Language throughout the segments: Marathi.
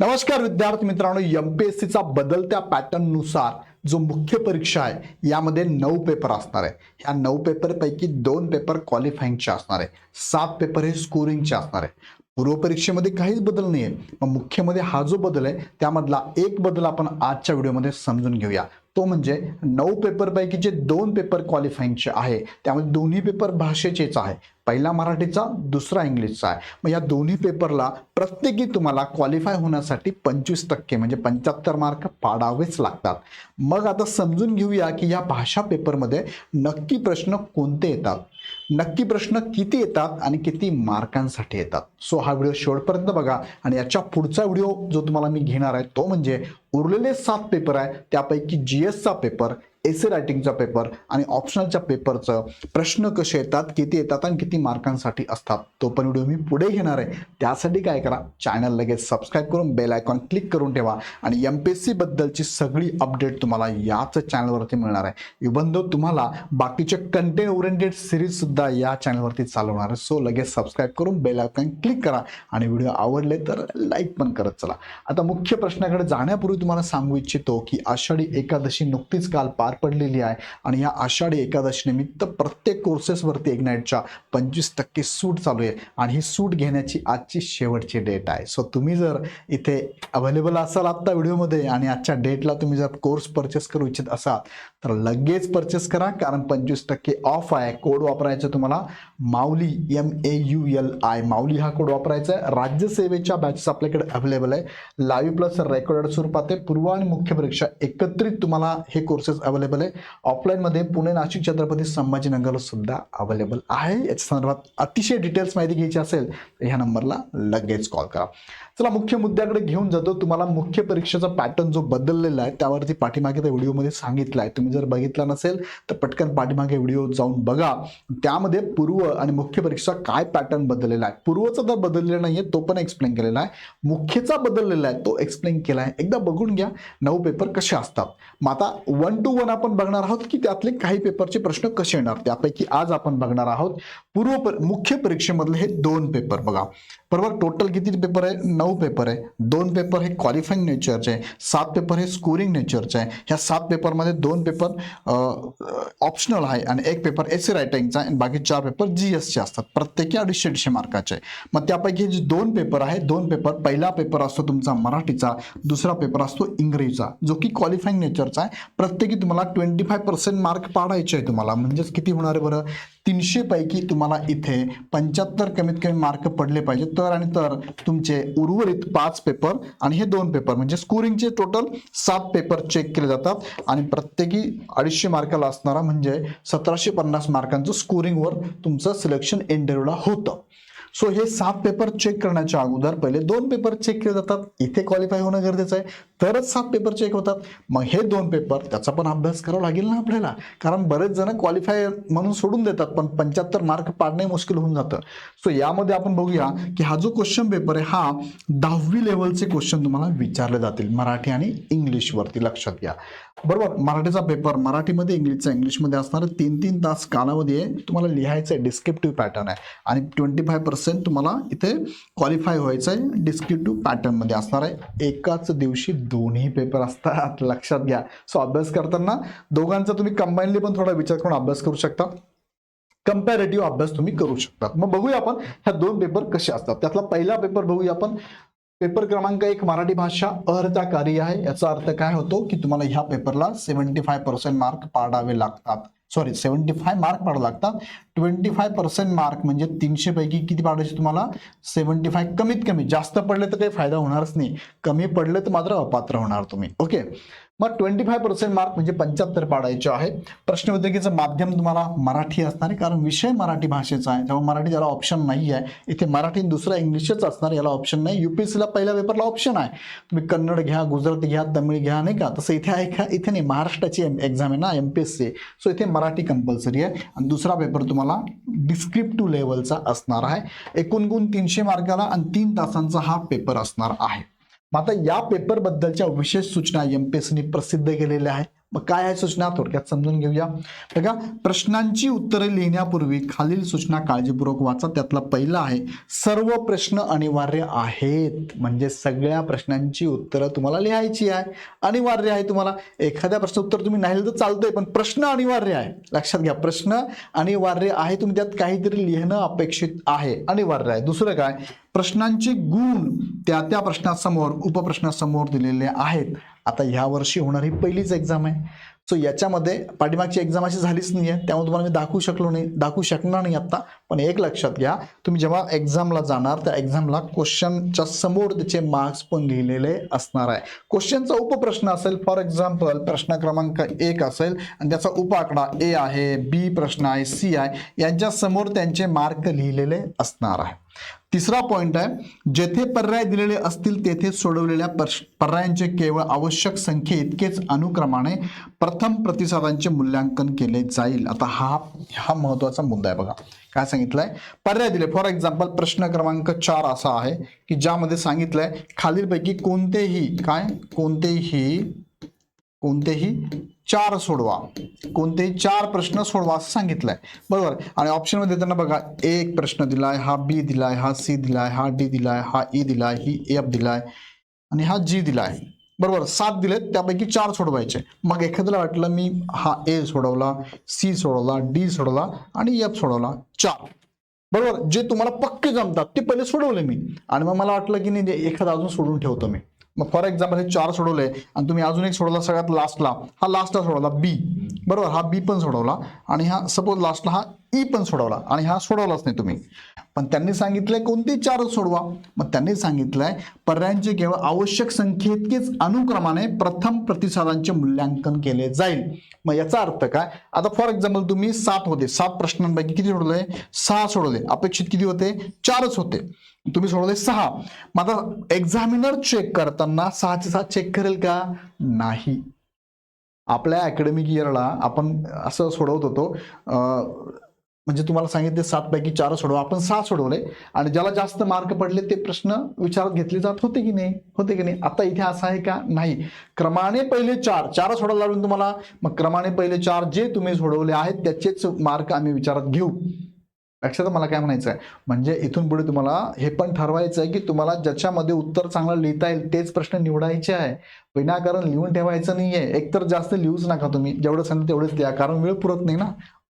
नमस्कार विद्यार्थी मित्रांनो एम पी एस सीचा बदलत्या पॅटर्ननुसार जो मुख्य परीक्षा आहे यामध्ये नऊ पेपर असणार आहे. ह्या नऊ पेपरपैकी दोन पेपर क्वालिफाईंगचे असणार आहे. सात पेपर हे स्कोरिंगचे असणार आहे. पूर्वपरीक्षेमध्ये काहीच बदल नाही आहे मग मुख्यमध्ये हा जो बदल आहे त्यामधला एक बदल आपण आजच्या व्हिडिओमध्ये समजून घेऊया. तो म्हणजे नऊ पेपरपैकी जे दोन पेपर क्वालिफाईंगचे आहे. त्यामध्ये दोन्ही पेपर भाषेचेच आहे. पहिला मराठीचा दुसरा इंग्लिशचा आहे. मग या दोन्ही पेपरला प्रत्येकी तुम्हाला क्वालिफाय होण्यासाठी पंचवीस टक्के म्हणजे पंच्याहत्तर मार्क पाडावेच लागतात. मग आता समजून घेऊया की या भाषा पेपरमध्ये नक्की प्रश्न कोणते येतात? नक्की प्रश्न किती येतात आणि किती मार्कांसाठी येतात? सो हा व्हिडिओ शेवटपर्यंत बघा आणि याच्या पुढचा व्हिडिओ जो तुम्हाला मी घेणार आहे तो म्हणजे उरलेले सात पेपर आहे. त्यापैकी जी एसचा पेपर एसे रायटिंगचा पेपर आणि ऑप्शनलच्या पेपरचं प्रश्न कसे येतात किती येतात आणि किती मार्कांसाठी असतात तो पण व्हिडिओ मी पुढे घेणार आहे. त्यासाठी काय करा चॅनल लगेच सबस्क्राईब करून बेल आयकॉन क्लिक करून ठेवा आणि एम पी एस सी बद्दलची सगळी अपडेट तुम्हाला याच चॅनलवरती मिळणार आहे. इवन दो तुम्हाला बाकीचे कंटेंट ओरिएंटेड सिरीज सुद्धा या चॅनलवरती चालवणार आहे. सो लगेच सबस्क्राईब करून बेल आयकॉन क्लिक करा आणि व्हिडिओ आवडले तर लाईक पण करत चला. आता मुख्य प्रश्नाकडे जाण्यापूर्वी तुम्हाला सांगू इच्छितो की आषाढी एकादशी नुकतीच काल पार पडलेली आहे. आणि या आषाढी एकादशी निमित्त प्रत्येक कोर्सेसवरती इग्नाईटच्या पंचवीस टक्के सूट चालू आहे. आणि ही सूट घेण्याची आजची शेवटची डेट आहे. सो तुम्ही जर इथे अवेलेबल असाल आत्ता व्हिडिओमध्ये आणि आजच्या डेटला तुम्ही जर कोर्स परचेस करू इच्छित असाल तर लगेच परचेस करा कारण पंचवीस टक्के ऑफ आहे. कोड वापरायचा तुम्हाला. Mauli M A U L I Mauli हा कोड वापरायचा आहे. राज्यसेवेच्या बॅचेस आपल्याकडे अवेलेबल आहे. लाईव्ह प्लस रेकॉर्डेड स्वरूपात आहे. पूर्व आणि मुख्य परीक्षा एकत्रित तुम्हाला हे कोर्सेस अवेलेबल आहे. ऑफलाईनमध्ये पुणे नाशिक छत्रपती संभाजीनगरला सुद्धा अवेलेबल आहे. याच्या संदर्भात अतिशय डिटेल्स माहिती घ्यायची असेल तर ह्या नंबरला लगेच कॉल करा. चला मुख्य मुद्द्याकडे घेऊन जातो. तुम्हाला मुख्य परीक्षेचा पॅटर्न जो बदललेला आहे त्यावरती पाठीमागे त्या व्हिडिओमध्ये सांगितलं आहे. तुम्ही जर बघितला नसेल तर पटकन पाठीमागे व्हिडिओ जाऊन बघा. त्यामध्ये पूर्व आणि मुख्य परीक्षा काय पॅटर्न बदललेला आहे? पूर्वचा तर बदललेला नाहीये तो पण एक्सप्लेन केलेला आहे. मुख्यचा बदललेला आहे तो एक्सप्लेन केला आहे. एकदा बघून घ्या नऊ पेपर कसे असतात? मग आता वन टू वन आपण बघणार आहोत की त्यातले काही पेपरचे प्रश्न कसे येणार? त्यापैकी आज आपण बघणार आहोत पूर्व पर- मुख्य परीक्षेमधले हे दोन पेपर बघा. बरोबर टोटल किती पेपर आहे? नऊ पेपर आहे. दोन पेपर हे क्वालिफाईंग नेचरचे आहे. सात पेपर हे स्कोरिंग नेचरचे आहे. ह्या सात पेपरमध्ये दोन पेपर ऑप्शनल आहे आणि एक पेपर एस रायटिंगचा आणि बाकी चार पेपर जी एसचे असतात. प्रत्येकी अडीचशे अडीचशे मार्काचे. मग त्यापैकी जे दोन पेपर आहे दोन पेपर पहिला पेपर असतो तुमचा मराठीचा दुसरा पेपर असतो इंग्रजीचा जो की क्वालिफाईंग नेचरचा आहे. प्रत्येकी तुम्हाला ट्वेंटी फाय पर्सेंट मार्क पाडायचे आहे तुम्हाला. म्हणजेच किती होणार आहे बरं? तीनशेपैकी तुम्हाला इथे पंच्याहत्तर कमीत कमी मार्क पडले पाहिजे तर आणि तर तुमचे उर्वरित पाच पेपर आणि हे दोन पेपर म्हणजे स्कोरिंगचे टोटल सात पेपर चेक केले जातात. आणि प्रत्येकी अडीचशे मार्काला असणारा म्हणजे सतराशे पन्नास मार्कांचं स्कोरिंगवर तुमचं सिलेक्शन इंटरव्ह्यूला होतं. सो हे सात पेपर चेक करण्याच्या अगोदर पहिले दोन पेपर चेक केले जातात. इथे क्वालिफाय होणं गरजेचं आहे. तरच सात पेपर चेक होतात. मग हे दोन पेपर त्याचा पण अभ्यास करावा लागेल ना आपल्याला. कारण बरेच जण क्वालिफाय म्हणून सोडून देतात पण पंच्याहत्तर मार्क पाडणे मुश्किल होऊन जातं. सो यामध्ये आपण बघूया की हा जो क्वेश्चन पेपर आहे हा दहावी लेवलचे क्वेश्चन तुम्हाला विचारले जातील. मराठी आणि इंग्लिशवरती लक्षात घ्या. बरोबर? मराठीचा पेपर मराठीमध्ये इंग्लिशचा इंग्लिशमध्ये असणार तीन तीन तास कालावधी आहे. तुम्हाला लिहायचं आहे डिस्क्रिप्टिव्ह पॅटर्न आहे. आणि ट्वेंटी फाय पर्सेंट तुम्हाला इथे क्वालिफाय व्हायचं आहे डिस्क्रिप्टिव्ह पॅटर्नमध्ये असणार आहे एकाच दिवशी दोन्ही पेपर असतात लक्षात घ्या. सो अभ्यास करताना दोघांचा तुम्ही कंबाईनली पण थोडा विचार करून अभ्यास करू शकता. कम्पॅरेटिव्ह अभ्यास तुम्ही करू शकता. मग बघूया आपण ह्या दोन पेपर कसे असतात. त्यातला पहिला पेपर बघूया आपण. पेपर क्रमांक एक मराठी भाषा अर्थकारी आहे. याचा अर्थ काय होतो की तुम्हाला ह्या पेपरला सेव्हन्टी फाय पर्सेंट मार्क पाडावे लागतात. सॉरी सेव्हन्टी फाय मार्क पाडावं लागतात. ट्वेंटी फाय पर्सेंट मार्क म्हणजे तीनशे पैकी किती पाडायचे तुम्हाला? सेवन्टी फाय कमीत कमी. जास्त पडले तर काही फायदा होणारच नाही. कमी पडले तर मात्र अपात्र होणार तुम्ही. ओके मग ट्वेंटी फाय पर्सेंट मार्क म्हणजे पंच्याहत्तर पाडायचे आहे. प्रश्नपत्रिकेचं माध्यम तुम्हाला मराठी असणार आहे कारण विषय मराठी भाषेचा आहे. त्यामुळे मराठी ज्याला ऑप्शन नाही आहे इथे मराठी दुसरा इंग्लिशच असणार याला ऑप्शन नाही. युपीएससीला पहिल्या पेपरला ऑप्शन आहे. तुम्ही कन्नड घ्या गुजराती घ्या तमिळ घ्या नाही का? तसं इथे आहे का? इथे नाही. महाराष्ट्राची एम एक्झाम आहे ना M P S C so इथे मराठी कंपल्सरी आहे. आणि दुसरा पेपर तुम्हाला डिस्क्रिप्टिव्ह लेवलचा असणार आहे. एकूण गुण तीनशे मार्काला आणि तीन तासांचा हा पेपर असणार आहे. मात्र आता या पेपर बद्दलच्या विशेष सूचना एम पी एस प्रसिद्ध केलेल्या आहेत. मग काय आहे सूचना? थोडक्यात समजून घेऊया. बघा प्रश्नांची उत्तरे लिहिण्यापूर्वी खालील सूचना काळजीपूर्वक वाचा. त्यातला पहिला आहे सर्व प्रश्न अनिवार्य आहेत. म्हणजे सगळ्या प्रश्नांची उत्तरं तुम्हाला लिहायची आहे. अनिवार्य आहे तुम्हाला. एखाद्या प्रश्न उत्तर तुम्ही नाही लिहिलं तर चालतंय पण प्रश्न अनिवार्य आहे. लक्षात घ्या प्रश्न अनिवार्य आहे. तुम्ही त्यात काहीतरी लिहिणं अपेक्षित आहे. अनिवार्य आहे. दुसरं काय? प्रश्नांचे गुण त्या त्या प्रश्नासमोर उपप्रश्नासमोर दिलेले आहेत. आता ह्या वर्षी होणारी पहिलीच एक्झाम आहे. सो याच्यामध्ये पाठीमागची एक्झाम अशी झालीच नाही आहे त्यामुळे तुम्हाला मी दाखवू शकलो नाही. दाखवू शकणार नाही आत्ता. पण एक लक्षात घ्या तुम्ही जेव्हा एक्झामला जाणार त्या एक्झामला क्वेश्चनच्या समोर त्याचे मार्क्स पण लिहिलेले असणार आहे. क्वेश्चनचा उपप्रश्न असेल फॉर एक्झाम्पल प्रश्न क्रमांक एक असेल आणि त्याचा उपआकडा ए आहे बी प्रश्न आहे सी आहे यांच्या समोर त्यांचे मार्क लिहिलेले असणार आहे. तिसरा पॉइंट आहे जेथे पर्याय दिलेले असतील तेथे सोडवलेल्या पर्यायांचे केवळ आवश्यक संख्ये इतकेच अनुक्रमाने प्रथम प्रतिसादांचे मूल्यांकन केले जाईल. आता हा हा महत्त्वाचा मुद्दा आहे बघा. काय सांगितलंय? पर्याय दिले. फॉर एक्झाम्पल प्रश्न क्रमांक चार असा आहे की ज्यामध्ये सांगितलंय खालीलपैकी कोणतेही काय? कोणतेही कोणतेही चार सोडवा. कोणतेही चार प्रश्न सोडवा असं सांगितलंय. बरोबर? आणि ऑप्शनमध्ये देताना बघा एक प्रश्न दिलाय हा बी दिलाय हा सी दिलाय हा डी दिलाय हा ई दिलाय ही एफ दिलाय आणि हा जी दिलाय. बरोबर सात दिलेत त्यापैकी चार सोडवायचे. मग एखाद्याला वाटलं मी हा ए सोडवला सी सोडवला डी सोडवला आणि एफ सोडवला. चार. बरोबर जे तुम्हाला पक्के जमतात ते पहिले सोडवले मी. आणि मग मला वाटलं की नाही एखादा अजून सोडून ठेवतो मी. मग फॉर एक्झाम्पल हे चार सोडवले आणि तुम्ही अजून एक सोडवला सगळ्यात लास्टला हा लास्टला सोडवला बी बरोबर? हा बी पण सोडवला. आणि हा सपोज लास्टला हा ई पण सोडवला. आणि हा सोडवलाच नाही तुम्ही. पण त्यांनी सांगितलंय कोणतेही चारच सोडवा. मग त्यांनी सांगितलंय पर्यायांचे केवळ आवश्यक संख्येतकेच अनुक्रमाने प्रथम प्रतिसादांचे मूल्यांकन केले जाईल. मग याचा अर्थ काय? आता फॉर एक्झाम्पल तुम्ही सात होते. सात प्रश्नांपैकी किती सोडवले? सहा सोडवले. अपेक्षित किती होते? चारच होते. तुम्ही सोडवले सहा. मग आता एक्झामिनर चेक करताना सहाचे सहा चेक करेल का? नाही. आपल्या अकॅडमिक इयरला आपण असं सोडवत होतो. म्हणजे तुम्हाला सांगितले सात पैकी चार सोडवा. आपण सहा सोडवले. आणि ज्याला जास्त मार्क पडले ते प्रश्न विचारात घेतले जात होते की नाही? होते की नाही? आता इथे असं आहे का? नाही. क्रमाने पहिले चार. चार सोडवायला लागून तुम्हाला. मग क्रमाने पहिले चार जे तुम्ही सोडवले आहेत त्याचेच मार्क आम्ही विचारात घेऊ. लक्षात मला काय म्हणायचं आहे म्हणजे इथून पुढे तुम्हाला हे पण ठरवायचं आहे की तुम्हाला ज्याच्यामध्ये उत्तर चांगलं लिहिता येईल तेच प्रश्न निवडायचे आहे. विनाकारण लिहून ठेवायचं नाहीये. एकतर जास्त लिहूच नका तुम्ही. जेवढं सांगितलं तेवढंच द्या कारण वेळ पुरत नाही ना.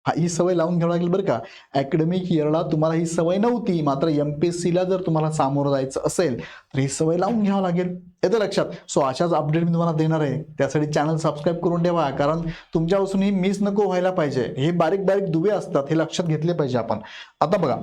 हा ही सवय लावून घ्यावं लागेल बरं का. अकॅडमिक इयरला तुम्हाला ही सवय नव्हती मात्र एम पी एस सीला जर तुम्हाला सामोरं जायचं असेल तर ही सवय लावून घ्यावं लागेल. येतं लक्षात. सो अशाच अपडेट मी तुम्हाला देणार आहे. त्यासाठी चॅनल सबस्क्राईब करून ठेवा कारण तुमच्यापासून ही मिस नको व्हायला पाहिजे. हे बारीक बारीक दुवे असतात हे लक्षात घेतले पाहिजे आपण. आता बघा.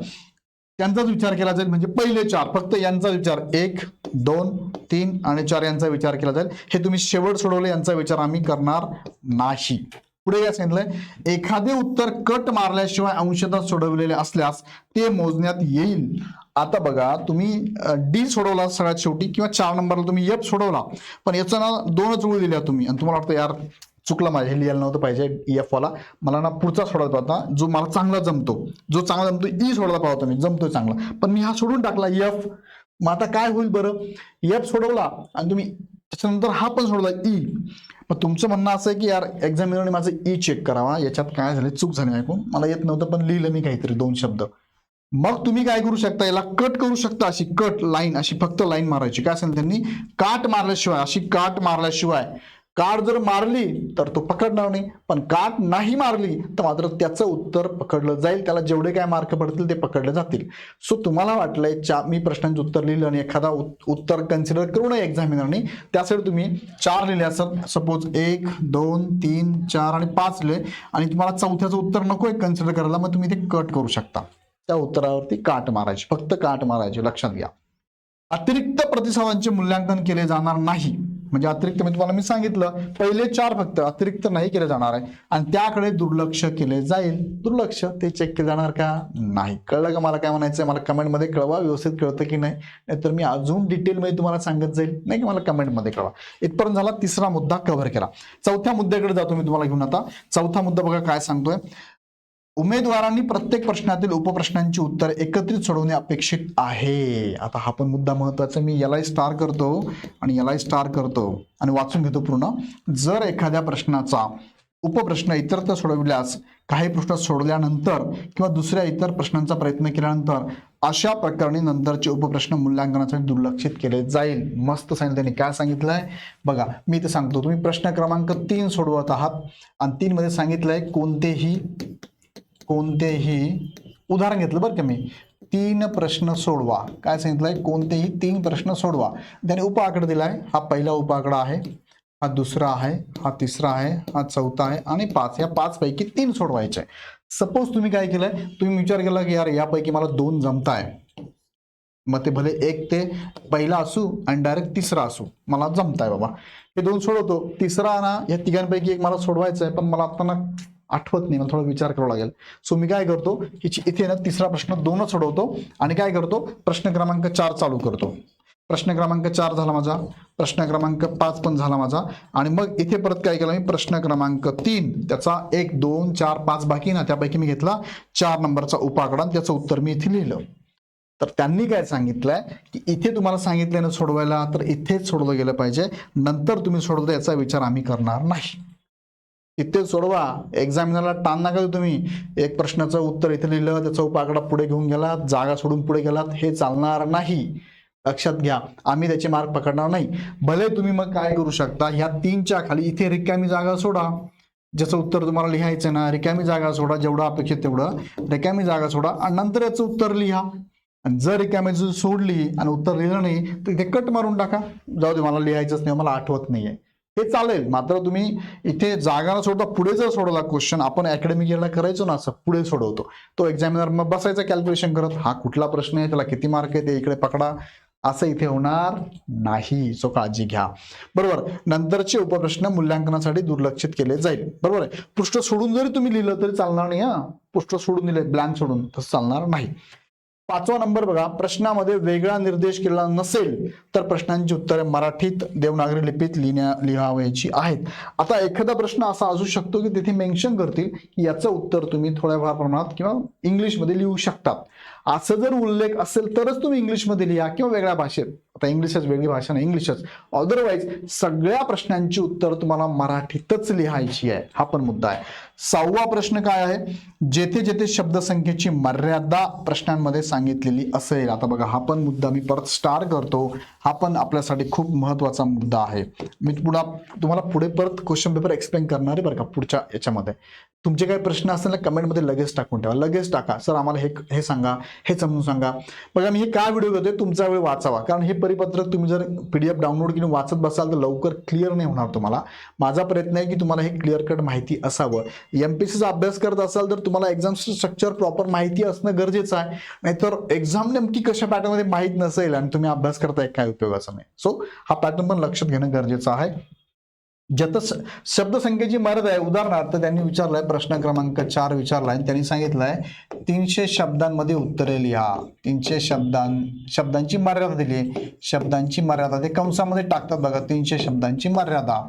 त्यांचाच विचार केला जाईल म्हणजे पहिले चार. फक्त यांचा विचार. एक दोन तीन आणि चार यांचा विचार केला जाईल. हे तुम्ही शेवट सोडवले यांचा विचार आम्ही करणार नाही. पुढे काय सांगितलंय एखादे उत्तर कट मारल्याशिवाय अंशतः सोडवलेले असल्यास ते मोजण्यात येईल. आता बघा तुम्ही डी सोडवला सगळ्यात शेवटी किंवा चार नंबरला तुम्ही एफ सोडवला पण याचं ना दोनच ओळी दिल्या तुम्ही. आणि तुम्हाला वाटतं यार चुकलं माझ्या हे लिहायला नव्हतं पाहिजे एफ वाला. मला ना पुढचा सोडायला पाहता जो मला चांगला जमतो. जो चांगला जमतो e ई सोडायला पाहतो मी जमतोय चांगला. पण मी हा सोडून टाकला एफ मग आता काय होईल बरं? एफ सोडवला आणि तुम्ही त्याच्यानंतर हा पण सोडला ई मग तुमचं म्हणणं असं आहे की यार एक्झामिनरने माझं e ई चेक करावा याच्यात काय झालं चूक झाली ऐकून. मला येत नव्हतं पण लिहिलं मी काहीतरी दोन शब्द. मग तुम्ही काय करू शकता? याला कट करू शकता अशी कट लाईन अशी फक्त लाईन मारायची. काय असेल त्यांनी? काट मारल्याशिवाय अशी काट मारल्याशिवाय काठ जर मारली तर तो पकडणार नाही. पण काठ नाही मारली तर मात्र त्याचं उत्तर पकडलं जाईल. त्याला जेवढे काय मार्क पडतील ते पकडले जातील. सो तुम्हाला वाटलंय चा मी प्रश्नांचे उत्तर लिहिलं आणि एखादा उत्तर कन्सिडर करू नये एक्झामिनरने त्यासाठी तुम्ही चार लिहिले असत सपोज एक दोन तीन चार आणि पाच लिहिले. आणि तुम्हाला चौथ्याचं उत्तर नको आहे कन्सिडर करायला मग तुम्ही ते कट करू शकता. त्या उत्तरावरती काट मारायची. फक्त काट मारायची. लक्षात घ्या. अतिरिक्त प्रतिसादांचे मूल्यांकन केले जाणार नाही. म्हणजे अतिरिक्त मी तुम्हाला मी सांगितलं पहिले चार फक्त अतिरिक्त नाही केले जाणार आहे. आणि त्याकडे दुर्लक्ष केले जाईल. दुर्लक्ष ते चेक केले जाणार का? नाही. कळलं का मला काय म्हणायचं मला कमेंटमध्ये कळवा व्यवस्थित कळतं की नाही? नाहीतर मी अजून डिटेलमध्ये तुम्हाला सांगत जाईल. नाही की मला कमेंटमध्ये कळवा. इथपर्यंत झाला तिसरा मुद्दा कव्हर केला. चौथ्या मुद्द्याकडे जातो मी तुम्हाला घेऊन आता. चौथा मुद्दा बघा काय सांगतोय? उमेदवारांनी प्रत्येक प्रश्नातील उपप्रश्नांची उत्तर एकत्रित सोडवणे अपेक्षित आहे. आता हा पण मुद्दा महत्त्वाचा मी यालाही स्टार करतो आणि यालाही स्टार करतो आणि वाचून घेतो पूर्ण. जर एखाद्या प्रश्नाचा उपप्रश्न इतरत्र सोडविल्यास काही प्रश्न सोडल्यानंतर किंवा दुसऱ्या इतर प्रश्नांचा प्रयत्न केल्यानंतर अशा प्रकरणी नंतरचे उपप्रश्न मूल्यांकनासाठी दुर्लक्षित केले जाईल. मस्त सांगितलं त्यांनी. काय सांगितलंय? बघा मी ते सांगतो. तुम्ही प्रश्न क्रमांक तीन सोडवत आहात आणि तीन मध्ये सांगितलंय कोणतेही कोणतेही उदाहरण घेतलं बरं का मी. तीन प्रश्न सोडवा. काय सांगितलंय? कोणतेही तीन प्रश्न सोडवा. त्याने उप आकडा दिलाय. हा पहिला उपाकडा आहे. हा दुसरा आहे. हा तिसरा आहे. हा चौथा आहे. आणि पाच. या पाच पैकी तीन सोडवायचे. सपोज तुम्ही काय केलंय? तुम्ही विचार केला की यार यापैकी मला दोन जमताय. मग ते भले एक ते पहिला असू आणि डायरेक्ट तिसरा असू. मला जमताय बाबा. हे दोन सोडवतो. तिसरा ना या तिघांपैकी एक मला सोडवायचं आहे पण मला आता ना आठवत नाही मला थोडा विचार करावा लागेल. सो मी काय करतो हिची इथे ना तिसरा प्रश्न दोनच सोडवतो आणि काय करतो प्रश्न क्रमांक चार चालू करतो. प्रश्न क्रमांक चार झाला माझा प्रश्न क्रमांक पाच पण झाला माझा आणि मग इथे परत काय केलं मी प्रश्न क्रमांक तीन त्याचा एक दोन चार पाच बाकी ना त्यापैकी मी घेतला चार नंबरचा उपाकडा त्याचं उत्तर मी इथे लिहिलं. तर त्यांनी काय सांगितलंय की इथे तुम्हाला सांगितलं ना सोडवायला तर इथेच सोडवलं गेलं पाहिजे. नंतर तुम्ही सोडवता याचा विचार आम्ही करणार नाही. इथे सोडवा. एक्झामिनरला ताण नका तुम्ही. एक प्रश्नाचं उत्तर इथे लिहिलं त्याचा उपाकडा पुढे घेऊन गेलात जागा सोडून पुढे गेलात हे चालणार नाही. लक्षात घ्या. आम्ही त्याचे मार्क पकडणार नाही. भले तुम्ही मग काय करू शकता ह्या तीनच्या खाली इथे रिकामी जागा सोडा. ज्याचं उत्तर तुम्हाला लिहायचं ना रिकामी जागा सोडा जेवढं अपेक्षित तेवढं. रिकामी जागा सोडा आणि नंतर याचं उत्तर लिहा. आणि जर रिकामी सोडली आणि उत्तर लिहिलं नाही तर इथे कट मारून टाका. जाऊ दे मला लिहायचंच नाही मला आठवत नाही आहे हे चालेल. मात्र तुम्ही इथे जागा न सोडता पुढे जर सोडवला क्वेश्चन आपण अकॅडमिक इयरला करायचो ना असं पुढे सोडवतो. तो एक्झामिनर मग बसायचा कॅल्क्युलेशन करत हा कुठला प्रश्न आहे? त्याला किती मार्क आहे? ते इकडे पकडा. असं इथे होणार नाही. सो काळजी घ्या. बरोबर? नंतरचे उपप्रश्न मूल्यांकनासाठी दुर्लक्षित केले जाईल. बरोबर आहे? पृष्ठ सोडून जरी तुम्ही लिहिलं तरी चालणार नाही हा. पृष्ठ सोडून दिले ब्लँक सोडून तसं चालणार नाही. पाचवा नंबर बघा. प्रश्नामध्ये वेगळा निर्देश केला नसेल तर प्रश्नांची उत्तरे मराठीत देवनागरी लिपीत लिहिण्या लिहावयाची आहेत. आता एखादा प्रश्न असा असू शकतो की तिथे मेन्शन करतील की याचं उत्तर तुम्ही थोड्याफार प्रमाणात किंवा इंग्लिशमध्ये लिहू शकतात असं जर उल्लेख असेल तरच तुम्ही इंग्लिशमध्ये लिहा किंवा वेगळ्या भाषेत. आता इंग्लिशच वेगळी भाषा नाही इंग्लिशच अदरवाईज सगळ्या प्रश्नांची उत्तर तुम्हाला मराठीतच लिहायची आहे. हा पण मुद्दा आहे. सहावा प्रश्न काय आहे? जेथे जेथे शब्दसंख्येची मर्यादा प्रश्नांमध्ये सांगितलेली असेल आता बघा हा पण मुद्दा मी परत स्टार करतो. हा पण आपल्यासाठी खूप महत्त्वाचा मुद्दा आहे. मी पुन्हा तुम्हाला पुढे परत क्वेश्चन पेपर एक्सप्लेन करणार आहे बरं का पुढच्या याच्यामध्ये. तुमचे काही प्रश्न असतील ना कमेंटमध्ये लगेच टाकून ठेवा. लगेच टाका. सर आम्हाला हे हे सांगा हे समजून सांगा. बघा मी हे काय व्हिडिओ घेतोय? तुमचा वेळ वाचावा. कारण हे परिपत्रक तुम्ही जर पी डी एफ डाउनलोड करून वाचत बसाल तर लवकर क्लिअर नाही होणार तुम्हाला. माझा प्रयत्न आहे की तुम्हाला हे क्लिअर कट माहिती असावं. एमपीसीचा अभ्यास करत असाल तर तुम्हाला एक्झामचं स्ट्रक्चर प्रॉपर माहिती असणं गरजेचं आहे. नाहीतर एक्झाम नेमकी कशा पॅटर्नमध्ये माहीत नसेल आणि तुम्ही अभ्यास करताय काय उपयोगाचा नाही. सो हा पॅटर्न पण लक्षात घेणं गरजेचं आहे. जत शब्दसंख्येची मर्यादा आहे. उदाहरणार्थ त्यांनी विचारलाय प्रश्न क्रमांक चार विचारलाय. आणि त्यांनी सांगितलंय तीनशे शब्दांमध्ये उत्तरे लिहा. तीनशे शब्दां शब्दांची मर्यादा दिली. शब्दांची मर्यादा ते कंसामध्ये टाकतात बघा. तीनशे शब्दांची मर्यादा.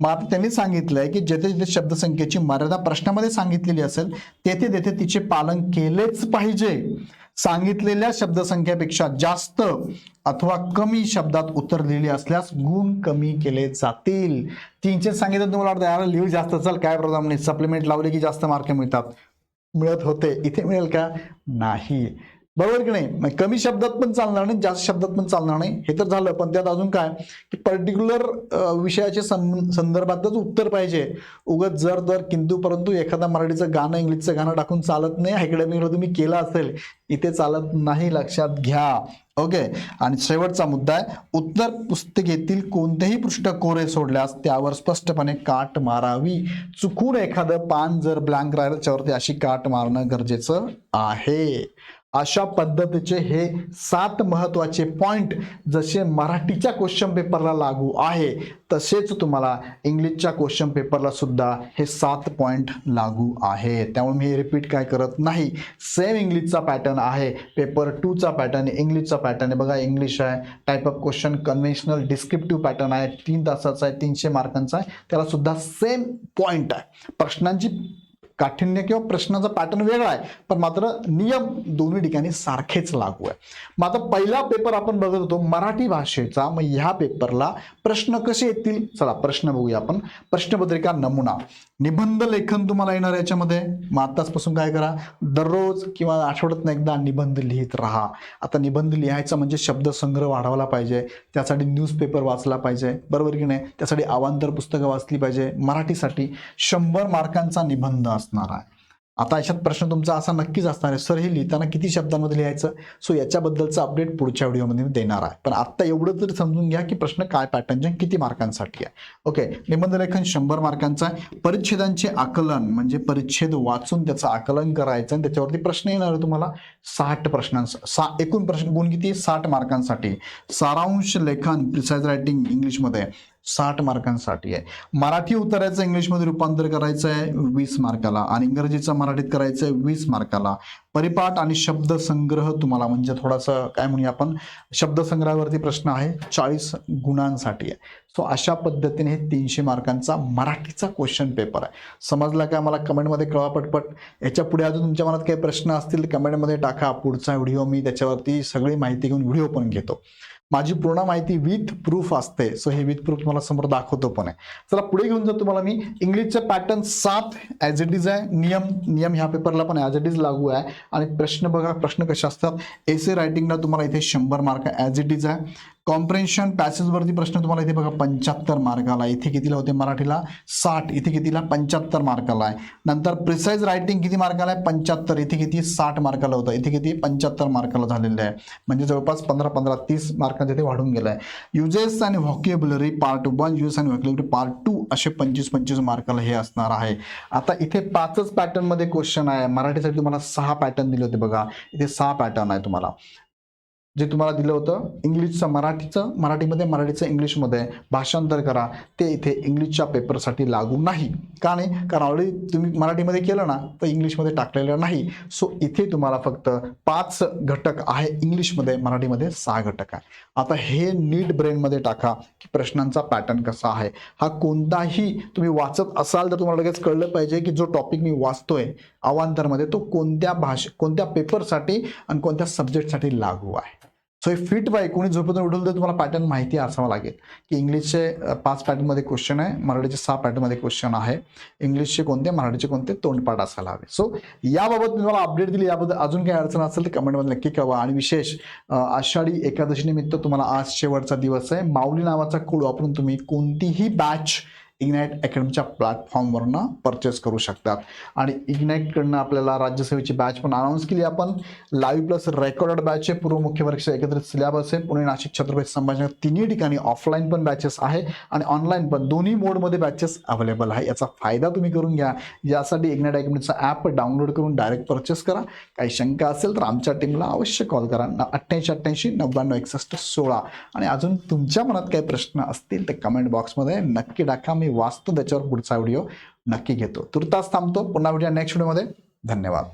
मग आता त्यांनी सांगितलंय की जेथे जेथे शब्दसंख्येची मर्यादा प्रश्नामध्ये सांगितलेली असेल तेथे तेथे तिचे पालन केलेच पाहिजे. सांगितलेल्या शब्दसंख्येपेक्षा जास्त अथवा कमी शब्दात उत्तर दिलेली असल्यास गुण कमी केले जातील. तीनशे सांगितलं तुम्हाला वाटतं यार लिव्ह जास्त चल काय प्रॉब्लेम नाही. सप्लिमेंट लावले की जास्त मार्क मिळतात. मिळत होते. इथे मिळेल का? नाही. बरोबर की नाही? कमी शब्दात पण चालणार नाही जास्त शब्दात पण चालणार नाही. हे तर झालं पण त्यात अजून काय? की पर्टिक्युलर विषयाच्या सं- संदर्भातच उत्तर पाहिजे. उगत जर तर किंतु परंतु एखादा मराठीचं गाणं इंग्लिशचं गाणं टाकून चालत नाही अकॅडमिकला तुम्ही केलं असेल इथे चालत नाही लक्षात घ्या. ओके? आणि शेवटचा मुद्दा आहे उत्तर पुस्तिकेतील कोणतेही पृष्ठ कोरे सोडल्यास त्यावर स्पष्टपणे काट मारावी. चुकून एखादं पान जर ब्लँक राहिलं त्याच्यावरती अशी काट मारणं गरजेचं आहे. अशा पद्धतीचे हे सात महत्त्वाचे पॉइंट जसे मराठीच्या क्वेश्चन पेपरला लागू आहे तसेच तुम्हाला इंग्लिशच्या क्वेश्चन पेपरला सुद्धा हे सात पॉईंट लागू आहे. त्यामुळे मी हे रिपीट काय करत नाही. सेम इंग्लिशचा पॅटर्न आहे. पेपर टूचा पॅटर्न इंग्लिशचा पॅटर्न आहे बघा इंग्लिश आहे. Type of question conventional descriptive pattern आहे. तीन तासाचा आहे तीनशे मार्कांचा आहे. त्याला सुद्धा सेम पॉइंट आहे. प्रश्नांची काठिण्य किंवा प्रश्नाचा पॅटर्न वेगळा आहे. पण मात्र नियम दोन्ही ठिकाणी सारखेच लागू आहे. मग आता पहिला पेपर आपण बघत होतो मराठी भाषेचा. मग ह्या पेपरला प्रश्न कसे येतील? चला प्रश्न बघूया आपण. प्रश्नपत्रिका नमुना. निबंध लेखन तुम्हाला येणार याच्यामध्ये. मग आत्ताचपासून काय करा? दररोज किंवा आठवड्यातनं एकदा निबंध लिहित राहा. आता निबंध लिहायचा म्हणजे शब्दसंग्रह वाढवला पाहिजे. त्यासाठी न्यूजपेपर वाचला पाहिजे. बरोबर की नाही? त्यासाठी अवांतर पुस्तकं वाचली पाहिजे. मराठीसाठी शंभर मार्कांचा निबंध असतो. असणार आहे. आता याच्यात प्रश्न तुमचा असा नक्कीच असणार आहे. सर हे लिहिताना किती शब्दांमध्ये लिहायचं? सो याच्याबद्दलचं अपडेट पुढच्या व्हिडिओमध्ये मी देणार आहे. पण आत्ता एवढं तरी समजून घ्या की प्रश्न काय पॅटर्नचे किती मार्कांसाठी आहे. ओके निबंध लेखन शंभर मार्कांचा आहे. परिच्छेदांचे आकलन म्हणजे परिच्छेद वाचून त्याचं आकलन करायचं आणि त्याच्यावरती प्रश्न येणार आहे तुम्हाला. साठ प्रश्नांचा सा एकूण प्रश्न गुण किती? साठ मार्कांसाठी. सारांश लेखन प्रिसाईज रायटिंग इंग्लिशमध्ये साठ मार्कांसाठी आहे. मराठी उत्तरायचं इंग्लिशमध्ये रूपांतर करायचं आहे वीस मार्काला आणि इंग्रजीचं मराठीत करायचं आहे वीस मार्काला. परिपाठ आणि शब्दसंग्रह तुम्हाला म्हणजे थोडासा काय म्हणूया आपण शब्दसंग्रहावरती प्रश्न आहे चाळीस गुणांसाठी आहे. सो अशा पद्धतीने हे तीनशे मार्कांचा मराठीचा क्वेश्चन पेपर आहे. समजला काय मला? कमेंटमध्ये कळवा पटपट. याच्यापुढे अजून तुमच्या मनात काही प्रश्न असतील कमेंटमध्ये टाका. पुढचा व्हिडिओ मी त्याच्यावरती सगळी माहिती घेऊन व्हिडिओ पण घेतो. माझी पूर्ण माहिती विथ प्रूफ असते. सो हे विथ प्रूफ तुम्हाला समोर दाखवतो पण आहे. चला पुढे घेऊन जातो तुम्हाला मी. इंग्लिशचे पॅटर्न सात ॲज इट इज आहे. नियम नियम ह्या पेपरला पण ॲज इट इज लागू आहे. आणि प्रश्न बघा प्रश्न कसे असतात? एसे रायटिंगला तुम्हाला इथे शंभर मार्क ॲज इट इज आहे. कॉम्प्रेन्शन पॅसेजवरती प्रश्न तुम्हाला इथे बघा पंच्याहत्तर मार्काला इथे कितीला होते? मराठीला साठ. इथे कितीला? पंच्याहत्तर मार्काला आहे. नंतर प्रिसाइज रायटिंग किती मार्काला आहे? पंच्याहत्तर. इथे किती? साठ मार्काला होतं. इथे किती? पंच्याहत्तर मार्काला झालेलं आहे. म्हणजे जवळपास पंधरा पंधरा तीस मार्कांचे ते वाढून गेलं आहे. युजेस आणि व्हॉकेबलरी पार्ट वन युजेस आणि व्हॉकेबलरी पार्ट टू असे पंचवीस पंचवीस मार्काला हे असणार आहे. आता इथे पाचच पॅटर्नमध्ये क्वेश्चन आहे. मराठीसाठी तुम्हाला सहा पॅटर्न दिले होते बघा. इथे सहा पॅटर्न आहे तुम्हाला. जे तुम्हाला दिलं होतं इंग्लिशचं मराठीचं मराठीमध्ये मराठीचं इंग्लिशमध्ये भाषांतर करा. ते इथे इंग्लिशच्या पेपरसाठी लागू नाही. का नाही? कारण ऑलरेडी तुम्ही मराठीमध्ये केलं ना तर इंग्लिशमध्ये टाकलेलं नाही. सो इथे तुम्हाला फक्त पाच घटक आहे. इंग्लिशमध्ये मराठीमध्ये सहा घटक आहे. आता हे नीट ब्रेनमध्ये टाका की प्रश्नांचा पॅटर्न कसा आहे. हा कोणताही तुम्ही वाचत असाल तर तुम्हाला लगेच कळलं पाहिजे की जो टॉपिक मी वाचतोय अवांतरमध्ये तो कोणत्या भाषे कोणत्या पेपरसाठी आणि कोणत्या सब्जेक्टसाठी लागू आहे. सो हे फिट बाय कोणी झोपेतून उठवलं तर तुम्हाला पॅटर्न माहिती असावा लागेल. की इंग्लिशचे पाच पॅटर्नमध्ये क्वेश्चन आहे मराठीचे सहा पॅटर्नमध्ये क्वेश्चन आहे. इंग्लिशचे कोणते मराठीचे कोणते तोंडपाठ असायला हवे. सो याबाबत मी तुम्हाला अपडेट दिली. याबद्दल अजून काही अडचण असेल तर कमेंटमध्ये नक्की कळवा. आणि विशेष आषाढी एकादशी निमित्त तुम्हाला आज शेवटचा दिवस आहे. माऊली नावाचा कोड वापरून तुम्ही कोणतीही बॅच इग्नाईट अकॅडमीच्या प्लॅटफॉर्मवरनं परचेस करू शकतात. आणि इग्नाईटकडनं आपल्याला राज्यसेवेची बॅच पण अनाऊन्स केली आपण. लाईव्ह प्लस रेकॉर्डेड बॅच आहे. पूर्व मुख्य परीक्षा एकत्रित सिलेबस आहे. पुणे नाशिक छत्रपती संभाजीनगर तिन्ही ठिकाणी ऑफलाईन पण बॅचेस आहे. आणि ऑनलाईन पण दोन्ही मोडमध्ये बॅचेस अवेलेबल आहे. याचा फायदा तुम्ही करून घ्या. यासाठी इग्नाईट अकॅडमीचा ॲप डाउनलोड करून डायरेक्ट परचेस करा. काही शंका असेल तर आमच्या टीमला अवश्य कॉल करा. अठ्ठ्याऐंशी अठ्ठ्याऐंशी नव्याण्णव एकसष्ट सोळा. आणि अजून तुमच्या मनात काही प्रश्न असतील तर कमेंट बॉक्समध्ये नक्की टाका. मी वाचतो त्याच्यावर पुढचा व्हिडिओ नक्की घेतो. तुर्तास थांबतो. पुन्हा व्हिडिओ नेक्स्ट व्हिडिओमध्ये धन्यवाद.